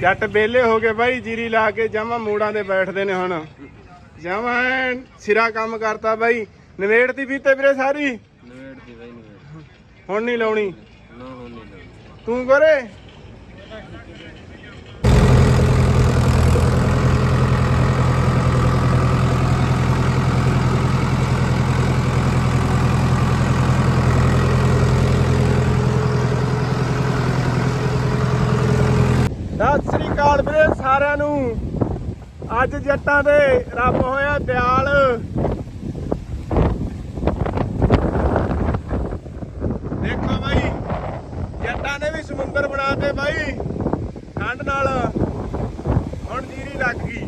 ਜੱਟ ਬੇਲੇ ਹੋ ਗਏ ਬਾਈ ਜੀਰੀ ਲਾ ਕੇ ਜਮਾ ਮੋੜਾਂ ਤੇ ਬੈਠਦੇ ਨੇ ਹੁਣ। ਜਮਾ ਸਿਰਾ ਕੰਮ ਕਰਤਾ ਬਾਈ। ਨਵੇੜਤੀ ਵੀ ਤੇ ਵੀਰੇ ਸਾਰੀ? ਨਵੇੜ ਦੀ ਬਾਈ ਨਵੇੜ ਹੁਣ ਨਹੀਂ ਲਾਉਣੀ? ਨਾ ਹੁਣ ਨਹੀਂ ਲਾਉਣੀ। ਤੂੰ ਕਰੇ? ਸਤਿ ਸ੍ਰੀ ਅਕਾਲ ਵੀਰੇ ਸਾਰਿਆਂ ਨੂੰ। ਅੱਜ ਜੱਟਾਂ ਦੇ ਰੱਬ ਹੋਇਆ ਦਿਆਲ। ਦੇਖੋ ਬਾਈ, ਜੱਟਾਂ ਨੇ ਵੀ ਸਮੁੰਦਰ ਬਣਾਤੇ ਬਾਈ। ਠੰਡ ਨਾਲ ਹੁਣ ਜੀਰੀ ਲੱਗ ਗਈ।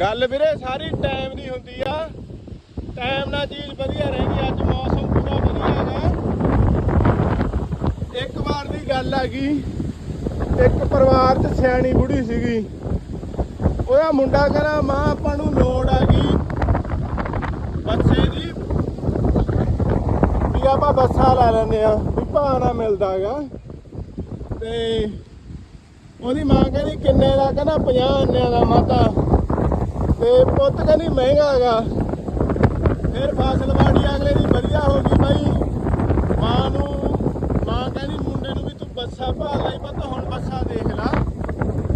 ਗੱਲ ਵੀਰੇ ਸਾਰੀ ਟਾਈਮ ਦੀ ਹੁੰਦੀ ਆ। ਟਾਈਮ ਨਾਲ ਚੀਜ਼ ਵਧੀਆ ਰਹਿੰਦੀ ਅੱਜ ਮੌਸਮ ਪੂਰਾ ਵਧੀਆ ਹੈਗਾ। ਇੱਕ ਵਾਰ ਦੀ ਗੱਲ ਆ ਗਈ। ਇੱਕ ਪਰਿਵਾਰ 'ਚ ਸਿਆਣੀ ਬੁੜੀ ਸੀਗੀ। ਉਹਦਾ ਮੁੰਡਾ ਕਹਿੰਦਾ, ਮਾਂ, ਆਪਾਂ ਨੂੰ ਲੋੜ ਆ ਗਈ ਬੱਚੇ ਦੀ ਵੀ ਆਪਾਂ ਬੱਸਾਂ ਲੈ ਲੈਂਦੇ ਆ ਵੀ ਭਾਅ ਨਾ ਮਿਲਦਾਗਾ ਤੇ ਉਹਦੀ ਮਾਂ ਕਹਿੰਦੀ, ਕਿੰਨੇ ਦਾ? ਕਹਿੰਦਾ 50 ਅੰਨਿਆਂ ਦਾ ਮਾਤਾ। ਤੇ ਪੁੱਤ ਕਹਿੰਦੀ, ਮਹਿੰਗਾ ਹੈਗਾ। ਫਿਰ ਫਸਲ ਵਾੜੀ ਅਗਲੇ ਦੀ ਵਧੀਆ ਹੋ ਗਈ ਬਾਈ ਮਾਂ ਨੂੰ ਮਾਂ ਕਹਿੰਦੀ ਮੁੰਡੇ ਨੂੰ ਵੀ ਤੂੰ ਬੱਸਾਂ ਭਾਲ ਲਈ ਪੁੱਤ ਹੁਣ ਬੱਸਾਂ ਦੇਖ ਲਾ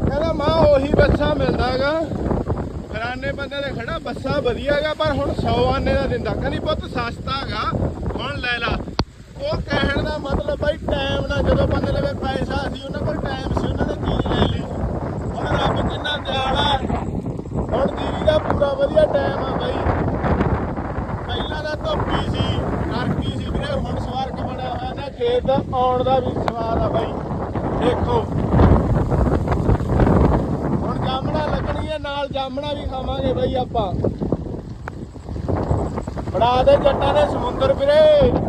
ਕਹਿੰਦਾ ਮਾਂ ਉਹੀ ਬੱਸਾਂ ਮਿਲਦਾਗਾ ਫਰਾਨੇ ਬੰਦੇ ਦੇ ਖੜਾ ਬੱਸਾਂ ਵਧੀਆ ਪਰ ਹੁਣ 100 ਆਨੇ ਦਾ ਦਿੰਦਾ। ਕਹਿੰਦੀ, ਪੁੱਤ ਸਸਤਾ ਹੈਗਾ। ਹੁਣ ਲੈ ਲਾ। ਉਹ ਕਹਿਣ ਦਾ ਮਤਲਬ ਬਾਈ ਟਾਈਮ ਨਾਲ ਜਦੋਂ ਬੰਦੇ ਲਵੇ ਪੈਸਾ ਸੀ ਉਹਨਾਂ ਕੋਲ ਟਾਈਮ ਸੀ, ਉਹਨਾਂ ਨੇ ਚੀਜ਼ ਲੈ ਲਈ। ਹੁਣ ਰੱਬ ਕਿੰਨਾ ਦਿਆਲਾ ਹੁਣ ਦੀਦੀ ਦਾ ਪੂਰਾ ਵਧੀਆ ਟਾਈਮ ਆ ਬਾਈ। ਪਹਿਲਾਂ ਦਾ ਧੋਪੀ ਸੀ, ਨਰਕੀ ਸੀ ਵੀਰੇ। ਹੁਣ ਸਵਾਰਕ ਬਣਿਆ ਹੋਇਆ ਨਾ, ਖੇਤ ਦਾ ਆਉਣ ਦਾ ਵੀ ਸਵਾਦ ਆ ਬਾਈ। ਦੇਖੋ ਹੁਣ ਜਾਮਣਾ ਲੱਗਣੀ ਹੈ ਨਾਲ ਜਾਮਣਾ ਵੀ ਖਾਵਾਂਗੇ ਬਈ ਆਪਾਂ। ਬੜਾ ਦੇ ਜੱਟਾਂ ਨੇ ਸਮੁੰਦਰ ਵੀਰੇ।